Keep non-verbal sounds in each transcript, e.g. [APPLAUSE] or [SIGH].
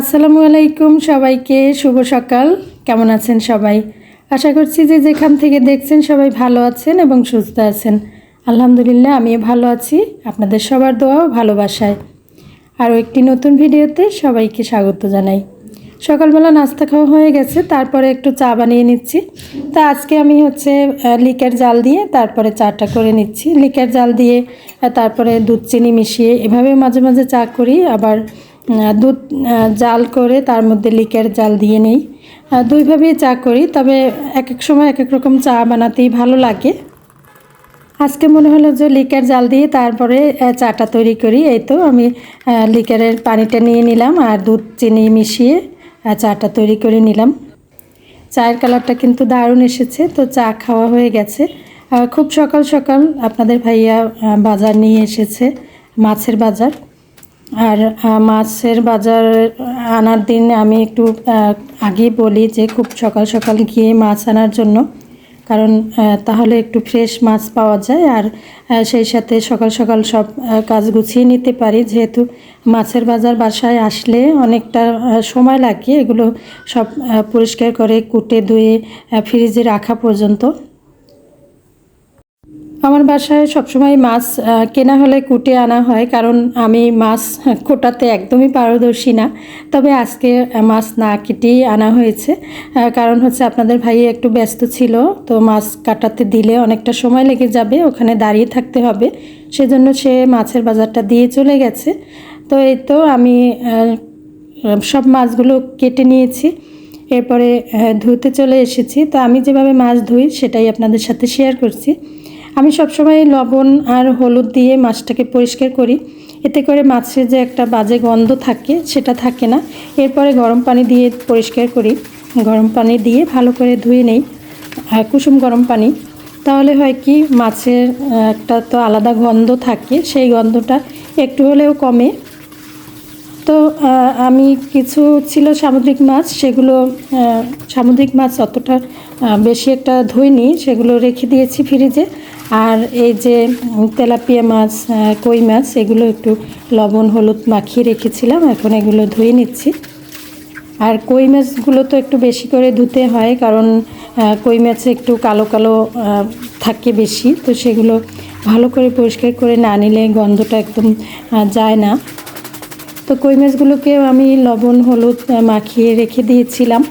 আসসালামু আলাইকুম সবাইকে, শুভ সকাল। কেমন আছেন সবাই? আশা করছি যে যেখান থেকে দেখছেন সবাই ভালো আছেন এবং সুস্থ আছেন। আলহামদুলিল্লাহ, আমিও ভালো আছি। আপনাদের সবার দোয়া ও ভালোবাসায়। আরও একটি নতুন ভিডিওতে সবাইকে স্বাগত জানাই। সকালবেলা নাস্তা খাওয়া হয়ে গেছে, তারপরে একটু চা বানিয়ে নিচ্ছি। তা আজকে আমি হচ্ছে লিকের জাল দিয়ে তারপরে চাটা করে নিচ্ছি। লিকের জাল দিয়ে তারপরে দুধ, চিনি মিশিয়ে এভাবে মাঝে মাঝে চা করি, আবার দুধ জাল করে তার মধ্যে লিকের জাল দিয়ে নেই। দুইভাবেই চা করি, তবে এক এক সময় এক এক রকম চা বানাতেই ভালো লাগে। আজকে মনে হলো যে লিকার জাল দিয়ে তারপরে চাটা তৈরি করি। এই তো আমি লিকারের পানিটা নিয়ে নিলাম আর দুধ, চিনি মিশিয়ে চাটা তৈরি করে নিলাম। চায়ের কালারটা কিন্তু দারুণ এসেছে, তো চা খাওয়া হয়ে গেছে। খুব সকাল সকাল আপনাদের ভাইয়া বাজার নিয়ে এসেছে, মাছের বাজার। আর মাছের বাজার আনার দিন আমি একটু আগেই বলি যে খুব সকাল সকাল গিয়ে মাছ আনার জন্য। কারণ তাহলে একটু ফ্রেশ মাছ পাওয়া যায়। আর সেই সাথে সকাল সকাল সব কাজ গুছিয়ে নিতে পারি। যেহেতু মাছের বাজার বাসায় আসলে অনেকটা সময় লাগে। এগুলো সব পরিষ্কার করে কুটে ধুয়ে ফ্রিজে রাখা পর্যন্ত। আমার বাসায় সবসময় মাছ কেনা হলে কুটে আনা হয়, কারণ আমি মাছ কোটাতে একদমই পারদর্শী না। তবে আজকে মাছ না কেটেই আনা হয়েছে। কারণ হচ্ছে আপনাদের ভাই একটু ব্যস্ত ছিল, তো মাছ কাটাতে দিলে অনেকটা সময় লেগে যাবে, ওখানে দাঁড়িয়ে থাকতে হবে। সেজন্য সে মাছের বাজারটা দিয়ে চলে গেছে। তো এই তো আমি সব মাছগুলো কেটে নিয়েছি। এরপরে ধুতে চলে এসেছি। তো আমি যেভাবে মাছ ধুই, সেটাই আপনাদের সাথে শেয়ার করছি। আমি সবসময় লবণ আর হলুদ দিয়ে মাছটাকে পরিষ্কার করি। এতে করে মাছের যে একটা বাজে গন্ধ থাকে, সেটা থাকে না। এরপরে গরম পানি দিয়ে পরিষ্কার করি। গরম পানি দিয়ে ভালো করে ধুয়ে নেই। কুসুম গরম পানি। তাহলে হয় কি, মাছের একটা তো আলাদা গন্ধ থাকে, সেই গন্ধটা একটু হলেও কমে। তো আমি কিছু ছিল সামুদ্রিক মাছ, সেগুলো সামুদ্রিক মাছ অতটা বেশি একটা ধুইনি, সেগুলো রেখে দিয়েছি ফ্রিজে। আর এই যে তেলাপিয়া মাছ কই মাছ, এগুলো একটু লবণ, হলুদ মাখিয়ে রেখেছিলাম, এখন এগুলো ধুয়ে নিচ্ছি। আর কই মাছগুলো তো একটু বেশি করে ধুতে হয়, কারণ কই মাছে একটু কালো কালো থাকে বেশি, তো সেগুলো ভালো করে পরিষ্কার করে না নিলে গন্ধটা একদম যায় না। তো কই মাছগুলোকে আমি লবণ, হলুদ মাখিয়ে রেখে দিয়েছিলাম।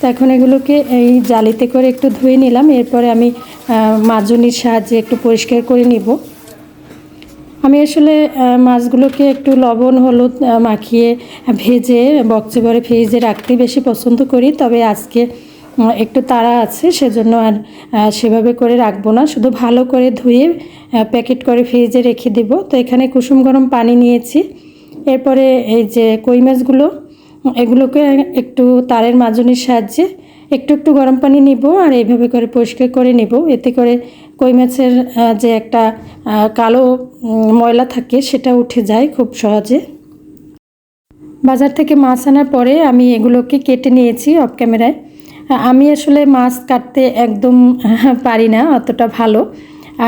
তো এখন এগুলোকে এই জালিতে করে একটু ধুয়ে নিলাম। এরপরে আমি মাজনির সাহায্যে একটু পরিষ্কার করে নিব। আমি আসলে মাছগুলোকে একটু লবণ, হলুদ মাখিয়ে ভেজে বক্সে ভরে ফ্রিজে রাখতে বেশি পছন্দ করি। তবে আজকে একটু তাড়া আছে, সেজন্য আর সেভাবে করে রাখব না। শুধু ভালো করে ধুয়ে প্যাকেট করে ফ্রিজে রেখে দেব। তো এখানে কুসুম গরম পানি নিয়েছি। এরপরে এই যে কই মাছগুলো এগুলোকে একটু তারের মাজনির সাহায্যে একটু একটু গরম পানি নিব আর এইভাবে করে পরিষ্কার করে নিব। এতে করে কই মাছের যে একটা কালো ময়লা থাকে সেটা উঠে যায় খুব সহজে। বাজার থেকে মাছ আনার পরে আমি এগুলোকে কেটে নিয়েছি অফ ক্যামেরায় আমি আসলে মাছ কাটতে একদম পারি না, অতটা ভালো।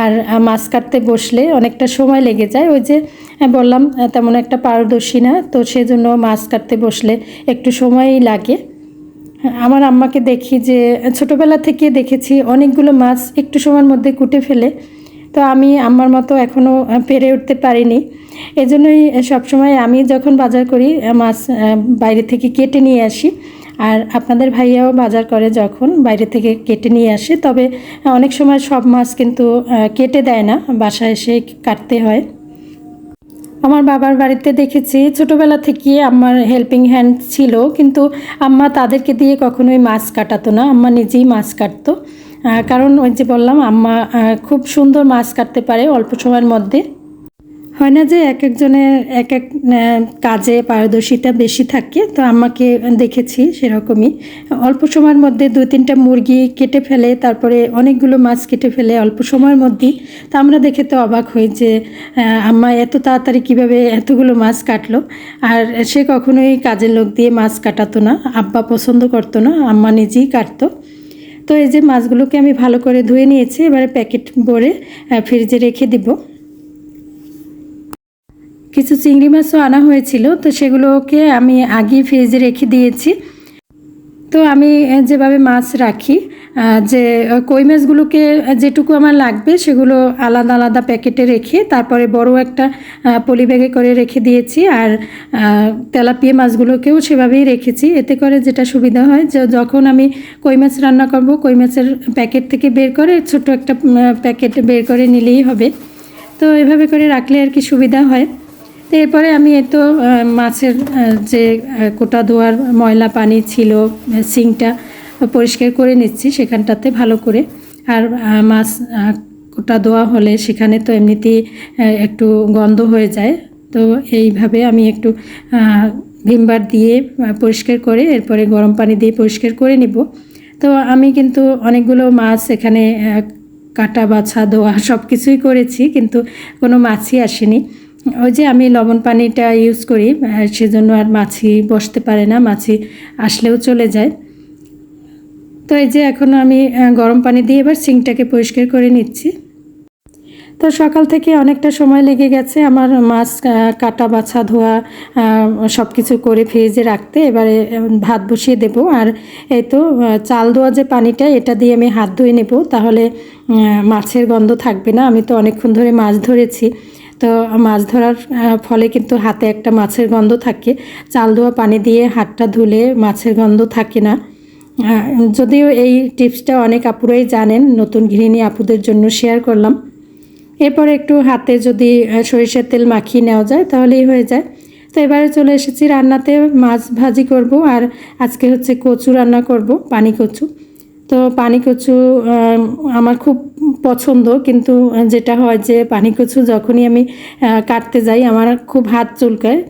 আর মাছ কাটতে বসলে অনেকটা সময় লেগে যায়। ওই যে বললাম তেমন একটা পারদর্শী না, তো সেজন্য মাছ কাটতে বসলে একটু সময়ই লাগে। আমার আম্মাকে দেখি যে, ছোটোবেলা থেকে দেখেছি অনেকগুলো মাছ একটু সময়ের মধ্যে কুটে ফেলে, তো আমি আমার মতো এখনও পেরে উঠতে পারিনি। এজন্যই সবসময় আমি যখন বাজার করি মাছ বাইরে থেকে কেটে নিয়ে আসি। আর আপনাদের ভাইয়াও বাজার করে যখন বাইরে থেকে কেটে নিয়ে আসে, তবে অনেক সময় সব মাছ কিন্তু কেটে দেয় না, বাসায় এসে কাটতে হয়। আমার বাবার বাড়িতে দেখেছি, ছোটোবেলা থেকে আমার হেল্পিং হ্যান্ড ছিল, কিন্তু আম্মা তাদেরকে দিয়ে কখনোই মাছ কাটাতো না, আম্মা নিজেই মাছ কাটতো। কারণ ওই যে বললাম, আম্মা খুব সুন্দর মাছ কাটতে পারে অল্প সময়ের মধ্যে। হয় না যে এক একজনের এক এক কাজে পারদর্শিতা বেশি থাকে? তো আমাকে দেখেছি সেরকমই। অল্প সময়ের মধ্যে দু তিনটা মুরগি কেটে ফেলে, তারপরে অনেকগুলো মাছ কেটে ফেলে অল্প সময়ের মধ্যেই। তা আমরা দেখে তো অবাক হই যে আম্মা এত তাড়াতাড়ি কীভাবে এতগুলো মাছ কাটলো? আর সে কখনোই কাজের লোক দিয়ে মাছ কাটাতো না, আব্বা পছন্দ করতো না, আম্মা নিজেই কাটতো। তো এই যে মাছগুলোকে আমি ভালো করে ধুয়ে নিয়েছি, এবারে প্যাকেট ভরে ফ্রিজে রেখে দিব। কিছু চিংড়ি মাছও আনা হয়েছিল, তো সেগুলোকে আমি আগে ফ্রিজে রেখে দিয়েছি। তো আমি যেভাবে মাছ রাখি যে কই মাছগুলোকে যেটুকু আমার লাগবে সেগুলো আলাদা আলাদা প্যাকেটে রেখে, তারপরে বড় একটা পলি ব্যাগে করে রেখে দিয়েছি। আর তেলাপিয়া মাছগুলোকেও সেভাবেই রেখেছি। এতে করে যেটা সুবিধা হয়, যে, যখন আমি কই মাছ রান্না করব, কই মাছের প্যাকেট থেকে বের করে ছোট একটা প্যাকেট বের করে নিলেই হবে। তো এভাবে করে রাখলে আর কি সুবিধা হয়। তো এরপরে আমি এই তো মাছের যে কোটা ধোয়ার ময়লা পানি ছিল সিঙ্কটা পরিষ্কার করে নিচ্ছি সেখানটাতে ভালো করে। আর মাছ কোটা ধোয়া হলে সেখানে তো এমনিতেই একটু গন্ধ হয়ে যায়। তো এইভাবে আমি একটু ভিমবার দিয়ে পরিষ্কার করে এরপরে গরম পানি দিয়ে পরিষ্কার করে নিব। তো আমি কিন্তু অনেকগুলো মাছ এখানে কাটা, বাছা, ধোয়া সব কিছুই করেছি, কিন্তু কোনো মাছই আসেনি। ওই যে আমি লবণ পানিটা ইউজ করি সেজন্য আর মাছি বসতে পারে না, মাছি আসলেও চলে যায়। তো এই যে এখন আমি গরম পানি দিয়ে এবার সিঙ্কটাকে পরিষ্কার করে নিচ্ছি। তো সকাল থেকে অনেকটা সময় লেগে গেছে আমার মাছ কাটা, বাছা, ধোয়া সব কিছু করে ফ্রিজে রাখতে। এবারে ভাত বসিয়ে দেব। আর এই তো চাল ধোয়া যে পানিটা, এটা দিয়ে আমি হাত ধুয়ে নেব। তাহলে মাছের গন্ধ থাকবে না। আমি তো অনেকক্ষণ ধরে মাছ ধরেছি। তো মাছ ধরার ফলে কিন্তু হাতে একটা মাছের গন্ধ থাকে। চাল ধোয়া পানি দিয়ে হাতটা ধুলে মাছের গন্ধ থাকে না। যদিও এই টিপসটা অনেক আপুরাই জানেন, নতুন গৃহিণী আপুদের জন্য শেয়ার করলাম। এরপর একটু হাতে যদি সরিষার তেল মাখিয়ে নেওয়া যায় তাহলেই হয়ে যায়। তো এবারে চলে এসেছি রান্নাতে মাছ ভাজি করব আর আজকে হচ্ছে কচু রান্না করব, পানি কচু। তো পানি কচু আমার খুব পছন্দ, কিন্তু যেটা হয় যে পানি কচু যখনই আমি কাটতে যাই, আমার খুব হাত চুলকায়।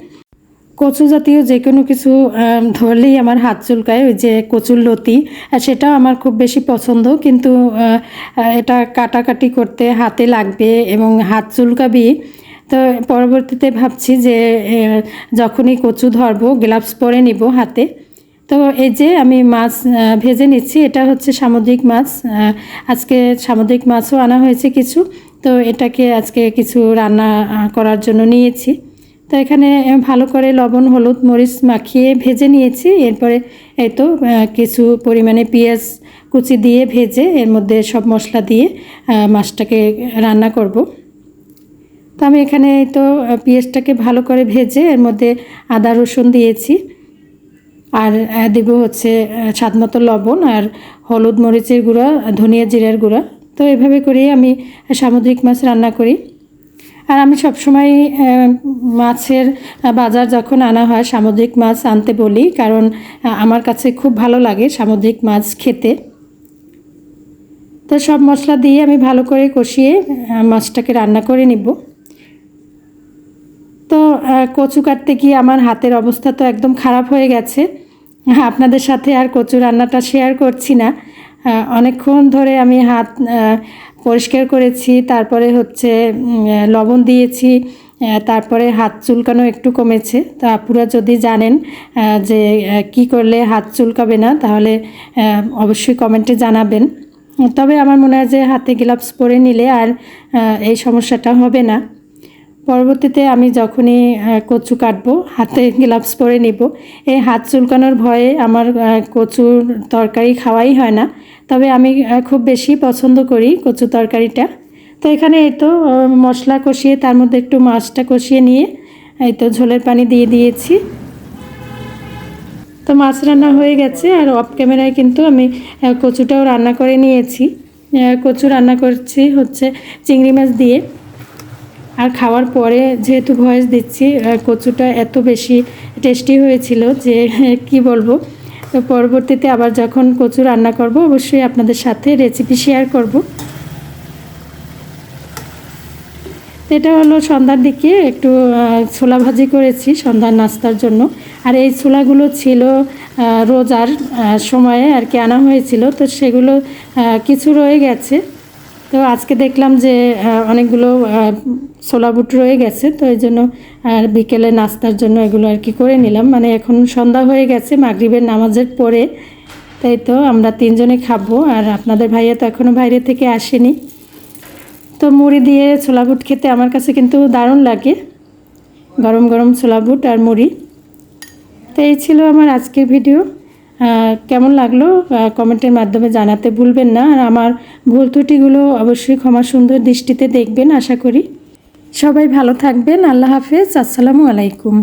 কচু জাতীয় যে কোনো কিছু ধরলেই আমার হাত চুলকায়, ওই যে কচুর লতি সেটাও আমার খুব বেশি পছন্দ, কিন্তু এটা কাটাকাটি করতে হাতে লাগবে এবং হাত চুলকাবি। তো পরবর্তীতে ভাবছি যে যখনই কচু ধরবো, গ্লাভস পরে নিব হাতে। তো এই যে আমি মাছ ভেজে নিচ্ছি, এটা হচ্ছে সামুদ্রিক মাছ। আজকে সামুদ্রিক মাছও আনা হয়েছে কিছু, তো এটাকে আজকে কিছু রান্না করার জন্য নিয়েছি। তো এখানে ভালো করে লবণ, হলুদ, মরিচ মাখিয়ে ভেজে নিয়েছি। এরপরে এই তো কিছু পরিমাণে পেঁয়াজ কুচি দিয়ে ভেজে এর মধ্যে সব মশলা দিয়ে মাছটাকে রান্না করব। তো আমি এখানে তো পেঁয়াজটাকে ভালো করে ভেজে এর মধ্যে আদা, রসুন দিয়েছি। আর দেব হচ্ছে স্বাদ মতো লবণ আর হলুদ মরিচের গুঁড়া, ধনিয়া জিরার গুঁড়া। তো এভাবে করেই আমি সামুদ্রিক মাছ রান্না করি। আর আমি সবসময় মাছের বাজার যখন আনা হয়, সামুদ্রিক মাছ আনতে বলি কারণ আমার কাছে খুব ভালো লাগে সামুদ্রিক মাছ খেতে। তো সব মশলা দিয়ে আমি ভালো করে কষিয়ে মাছটাকে রান্না করে নিব। তো কচু কাটতে গিয়ে আমার হাতের অবস্থা তো একদম খারাপ হয়ে গেছে। আপনাদের সাথে আর কচু রান্নাটা শেয়ার করছি না। অনেকক্ষণ ধরে আমি হাত পরিষ্কার করেছি, তারপরে হচ্ছে লবণ দিয়েছি তারপরে হাত চুলকানো একটু কমেছে। তো আপুরা যদি জানেন যে কি করলে হাত চুলকাবে না, তাহলে অবশ্যই কমেন্টে জানাবেন। তবে আমার মনে হয় যে হাতে গ্লাভস পরে নিলে আর এই সমস্যাটা হবে না। পরবর্তীতে আমি যখনই কচু কাটবো, হাতে গ্লাভস পরে নিব, এই হাত চুলকানোর ভয়ে আমার কচুর তরকারি খাওয়াই হয় না। তবে আমি খুব বেশি পছন্দ করি কচু তরকারিটা। তো এখানে এই তো মশলা কষিয়ে, তার মধ্যে একটু মাছটা কষিয়ে নিয়ে, এই তো ঝোলের পানি দিয়ে দিয়েছি। তো মাছ রান্না হয়ে গেছে, আর অফ ক্যামেরায় কিন্তু আমি কচুটাও রান্না করে নিয়েছি। কচু রান্না করছি হচ্ছে চিংড়ি মাছ দিয়ে। আর খাওয়ার পরে যেহেতু ভয়েস দিচ্ছি কচুটা এত বেশি টেস্টি হয়েছিল যে, [LAUGHS] কি বলব? তো পরবর্তীতে আবার যখন কচু রান্না করব, অবশ্যই আপনাদের সাথে রেসিপি শেয়ার করব। এটা হলো সন্ধ্যার দিকে একটু ছোলা ভাজি করেছি সন্ধ্যার নাস্তার জন্য। আর এই ছোলাগুলো ছিল রোজার সময়ে আর কি আনা হয়েছিল, তো সেগুলো কিছু রয়ে গেছে। তো আজকে দেখলাম যে অনেকগুলো ছোলা বুট রয়ে গেছে, তো এই জন্য, আর বিকেলে নাস্তার জন্য এগুলো আর কি করে নিলাম। মানে এখন সন্ধ্যা হয়ে গেছে, মাগরিবের নামাজের পরে। তাই তো আমরা তিনজনে খাব, আর আপনাদের ভাইয়া তো এখনও বাইরে থেকে আসেনি। তো মুড়ি দিয়ে ছোলা বুট খেতে আমার কাছে কিন্তু দারুণ লাগে। গরম গরম ছোলা বুট আর মুড়ি। তো এই ছিল আমার আজকের ভিডিও কেমন লাগল? কমেন্টের মাধ্যমে জানাতে ভুলবেন না। আর আমার ভুল ত্রুটিগুলো অবশ্যই ক্ষমা সুন্দর দৃষ্টিতে দেখবেন, আশা করি। সবাই ভালো থাকবেন। আল্লাহ হাফেজ। আসসালামু আলাইকুম।